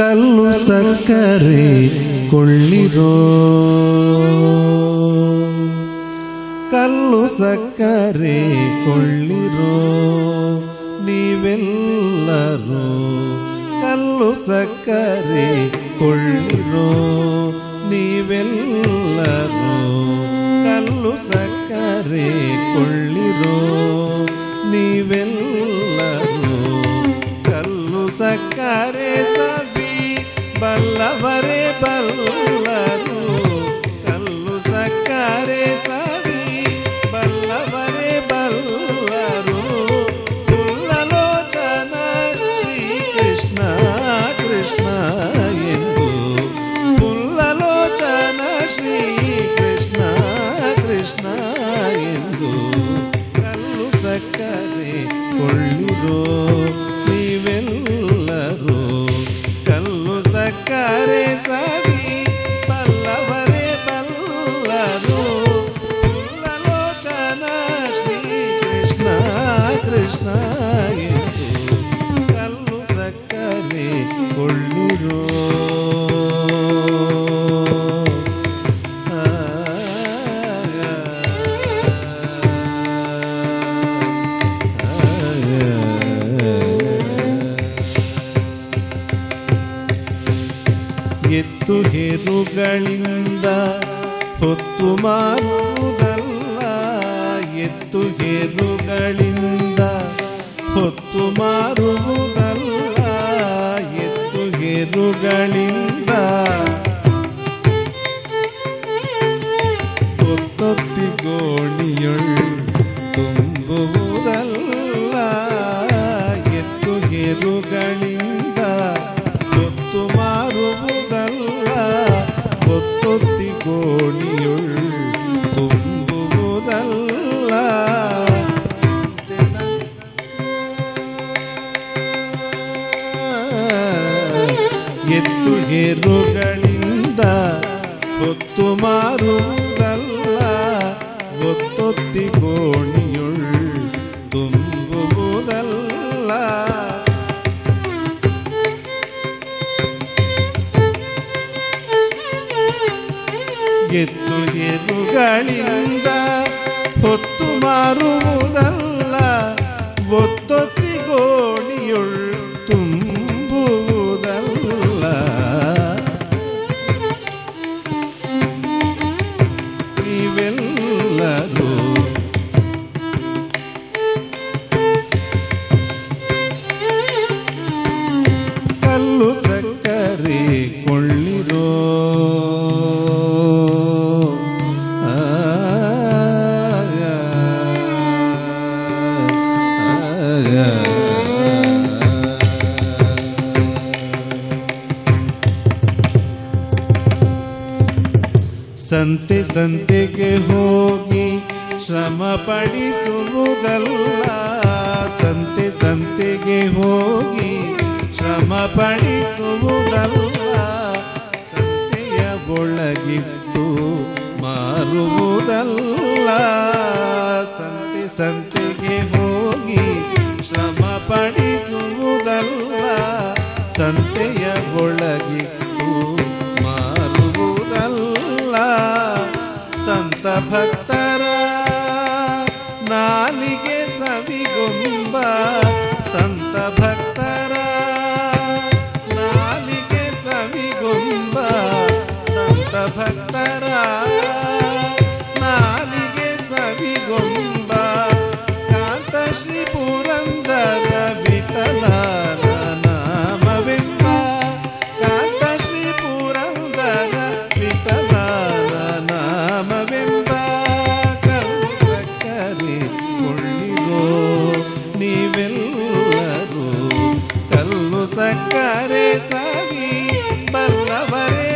ಕಲ್ಲು ಸಕ್ಕರೆ ಕೊಳ್ಳಿರೋ ಕಲ್ಲು ಸಕ್ಕರೆ ಕೊಳ್ಳಿರೋ ನೀವೆಲ್ಲರೂ ಕಲ್ಲು ಸಕ್ಕರೆ ಕೊಳ್ಳಿರೋ ನೀವೆಲ್ಲರೂ ಕಲ್ಲು ಸಕ್ಕರೆ ಕೊಳ್ಳಿರೋ ನೀವೆಲ್ಲರೂ ಕಲ್ಲು ಸಕ್ಕರೆ ಸವಿ ಬಲ್ಲವರೇ ಬಲ್ಲರು ಕಲ್ಲು ಸಕ್ಕರೆ ಸವಿ ಬಲ್ಲವರೇ ಬಲ್ಲರು ಪುಲ್ಲಲೋಚನ ಶ್ರೀ ಕೃಷ್ಣ ಕೃಷ್ಣ ಎಂದು ಪುಲ್ಲಲೋಚನ ಶ್ರೀ ಕೃಷ್ಣ ಕೃಷ್ಣ ಎಂದು ಕಲ್ಲು ಸಕ್ಕರೆ ಕೊಳ್ಳಿರೋ ಕೃಷ್ಣ ಎಂದು ಕಲ್ಲು ಸಕ್ಕರೆ ಕೊಳ್ಳಿರೋ. ಎತ್ತು ಹೇರುಗಳಿಂದ ಹೊತ್ತು ಮಾರುವುದಲ್ಲ ಎತ್ತು ಹೇರುಗಳಿಂದ ಹೊತ್ತು ಮಾರುವುದಲ್ಲ ಎತ್ತು ಹೇರುಗಳಿಂದ ಎತ್ತು ಹೇರುಗಳಿಂದ ಹೊತ್ತು ಮಾರುವುದಲ್ಲ ಹೊತ್ತೊತ್ತಿ ಗೋಣಿಯುಳ್ ತುಂಬುವುದಲ್ಲ. ಗೆದ್ದು ಹೇರುಗಳಿಂದ ಹೊತ್ತು ಮಾರುವುದಲ್ಲ ಒತ್ತೊತ್ತಿ ಸಂತೆ ಸಂತೆಗೆ ಹೋಗಿ ಶ್ರಮ ಪಡಿಸುವುದಲ್ಲ. ಸಂತೆ ಸಂತೆಗೆ ಹೋಗಿ ಶ್ರಮ ಪಡಿಸುವುದಲ್ಲ. ಸಂತೆಯ ಒಳಗಿಟ್ಟು ಮಾರುವುದಲ್ಲ. ಸಂತೆ ಸಂತೆಗೆ ಹೋಗಿ ಶ್ರಮ ಪಡಿಸುವುದಲ್ಲ ಭಕ್ತರ ನಾಲಿಗೆ ಸವಿಗೊಂಬ சக்கரே சவி பல்லவரே